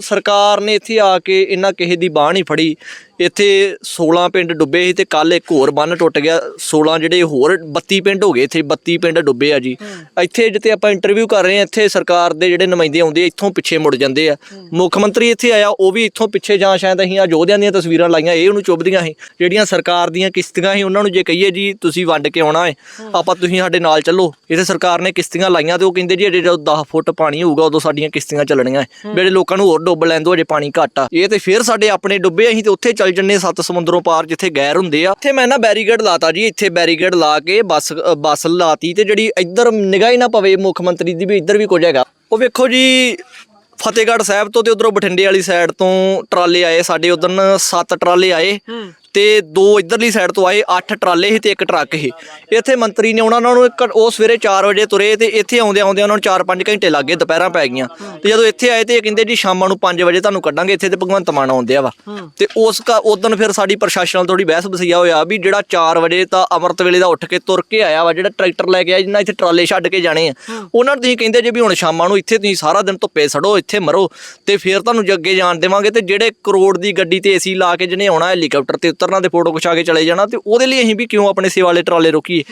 ਸਰਕਾਰ ਨੇ ਇੱਥੇ ਆ ਕੇ ਇਹਨਾਂ ਕਿਸੇ ਦੀ ਬਾਹ ਨਹੀਂ ਫੜੀ। ਇੱਥੇ 16 ਪਿੰਡ ਡੁੱਬੇ ਸੀ ਤੇ ਕੱਲ ਇੱਕ ਹੋਰ ਬੰਨ ਟੁੱਟ ਗਿਆ। 16 ਜਿਹੜੇ ਹੋਰ 32 ਪਿੰਡ ਹੋ ਗਏ ਇੱਥੇ 32 ਪਿੰਡ ਡੁੱਬੇ ਆ ਜੀ। ਇੱਥੇ ਜਿੱਤੇ ਆਪਾਂ ਇੰਟਰਵਿਊ ਕਰ ਰਹੇ ਆ ਇੱਥੇ ਸਰਕਾਰ ਦੇ ਜਿਹੜੇ ਨੁਮਾਇੰਦੇ ਆਉਂਦੇ ਇੱਥੋਂ ਪਿੱਛੇ ਮੁੜ ਜਾਂਦੇ ਆ। ਮੁੱਖ ਮੰਤਰੀ ਇੱਥੇ ਆਇਆ ਉਹ ਵੀ ਇੱਥੋਂ ਪਿੱਛੇ ਜਾਂ ਸ਼ਾਇਦ ਅਸੀਂ ਆ ਯੋਧਿਆਂ ਦੀਆਂ ਤਸਵੀਰਾਂ ਲਾਈਆਂ ਇਹ ਉਹਨੂੰ ਚੁੱਭਦੀਆਂ ਸੀ। ਜਿਹੜੀਆਂ ਸਰਕਾਰ ਦੀਆਂ ਕਿਸ਼ਤੀਆਂ ਸੀ ਉਹਨਾਂ ਨੂੰ ਜੇ ਕਹੀਏ ਜੀ ਤੁਸੀਂ ਵੰਡ ਕੇ ਆਉਣਾ ਹੈ ਆਪਾਂ ਤੁਸੀਂ ਸਾਡੇ ਨਾਲ ਚੱਲੋ। ਇੱਥੇ ਸਰਕਾਰ ਨੇ ਕਿਸ਼ਤੀਆਂ ਲਾਈਆਂ ਤੇ ਉਹ ਕਹਿੰਦੇ ਜੀ ਅਜੇ ਜਦੋਂ 10 ਫੁੱਟ ਪਾਣੀ ਹੋਊਗਾ ਉਦੋਂ ਸਾਡੀਆਂ ਕਿਸ਼ਤੀਆਂ ਚੱਲਣੀਆਂ ਹੈ। ਜਿਹੜੇ ਲੋਕਾਂ ਨੂੰ ਹੋਰ ਡੁੱਬ ਲੈਣ ਦਿਓ ਅਜੇ ਪਾਣੀ ਘੱਟ ਆ। ਇਹ ਤੇ ਫਿਰ ਸਾਡੇ ਆਪਣੇ ਡੁੱਬੇ ਅਸੀਂ ਤੇ ਉੱਥੇ ਚੱਲ ਜੰਨੇ ਸੱਤ ਸਮੁੰਦਰੋਂ ਪਾਰ ਜਿੱਥੇ ਗੈਰ ਹੁੰਦੇ ਆ ਇੱਥੇ ਮੈਂ ਨਾ ਬੈਰੀਕੇਡ ਲਾਤਾ ਜੀ, ਇੱਥੇ ਬੈਰੀਕੇਡ ਲਾ ਕੇ ਬੱਸ ਬੱਸ ਲਾਤੀ ਤੇ ਜਿਹੜੀ ਇੱਧਰ ਨਿਗਾਹ ਹੀ ਨਾ ਪਵੇ ਮੁੱਖ ਮੰਤਰੀ ਦੀ ਵੀ ਇੱਧਰ ਵੀ ਕੁਝ ਹੈਗਾ। ਉਹ ਵੇਖੋ ਜੀ, ਫਤਿਹਗੜ੍ਹ ਸਾਹਿਬ ਤੋਂ ਤੇ ਉਧਰੋਂ ਬਠਿੰਡੇ ਵਾਲੀ ਸਾਈਡ ਤੋਂ ਟਰਾਲੇ ਆਏ, ਸਾਡੇ ਉਧਰ ਸੱਤ ਟਰਾਲੇ ਆਏ। ਤੇ ਦੋ ਇਧਰਲੀ ਸਾਈਡ ਤੋਂ ਆਏ 8 ਟਰਾਲੇ ਸੀ ਤੇ ਇੱਕ ਟਰੱਕ ਸੀ। ਇੱਥੇ ਮੰਤਰੀ ਨੇ ਉਹਨਾਂ ਨੂੰ ਇੱਕ ਉਹ ਸਵੇਰੇ 4 ਵਜੇ ਤੁਰੇ ਤੇ ਇੱਥੇ ਆਉਂਦੇ ਆਉਂਦੇ ਉਹਨਾਂ ਨੂੰ 4-5 ਘੰਟੇ ਲੱਗੇ ਦੁਪਹਿਰਾਂ ਪੈ ਗਈਆਂ। ਤੇ ਜਦੋਂ ਇੱਥੇ ਆਏ ਤੇ ਇਹ ਕਹਿੰਦੇ ਜੀ ਸ਼ਾਮਾਂ ਨੂੰ 5 ਵਜੇ ਤੁਹਾਨੂੰ ਕੱਢਾਂਗੇ ਇੱਥੇ ਤੇ ਭਗਵੰਤ ਮਾਨ ਆਉਂਦੇ ਆ ਵਾ। ਤੇ ਉਸ ਕਾ ਉਦੋਂ ਫਿਰ ਸਾਡੀ ਪ੍ਰਸ਼ਾਸਨ ਨਾਲ ਥੋੜੀ ਬਹਿਸ ਬਸਈਆ ਹੋਇਆ ਵੀ ਜਿਹੜਾ 4 ਵਜੇ ਤਾਂ ਅਮਰਤ ਵੇਲੇ ਦਾ ਉੱਠ ਕੇ ਤੁਰ ਕੇ ਆਇਆ ਵਾ ਜਿਹੜਾ ਟਰੈਕਟਰ ਲੈ ਕੇ ਆਇਆ ਜਿੰਨਾ ਇੱਥੇ ਟਰਾਲੇ ਛੱਡ ਕੇ ਜਾਣੇ ਆ। ਉਹਨਾਂ ਨੂੰ ਤੁਸੀਂ ਕਹਿੰਦੇ ਜੇ ਵੀ ਹੁਣ ਸ਼ਾਮਾਂ ਨੂੰ ਇੱਥੇ ਤੁਸੀਂ ਸਾਰਾ ਦਿਨ ਧੁੱਪੇ ਸੜੋ ਇੱਥੇ ਮਰੋ ਤੇ ਫਿਰ ਤੁਹਾਨੂੰ ਜੇ ਅੱਗੇ ਜਾਣ ਦੇਵਾਂਗੇ ਤੇ ਜਿਹੜੇ ਕਰੋੜ ਦੀ ਗੱਡੀ ਤੇ ਏਸੀ ਲਾ ਕੇ ਜਿਹਨੇ ਆਉਣਾ ਹੈਲੀਕਾਪਟਰ ਤੇ ਉਤਰਨਾ ਤੇ ਫੋਟੋ ਖਿਚਾ ਕੇ ਚਲੇ ਜਾਣਾ ਤੇ ਉਹਦੇ ਲਈ ਅਸੀਂ ਵੀ ਕਿਉਂ ਆਪਣੇ ਸੇਵਾ ਵਾਲੇ ਟਰਾਲੇ ਰੋਕੀਏ?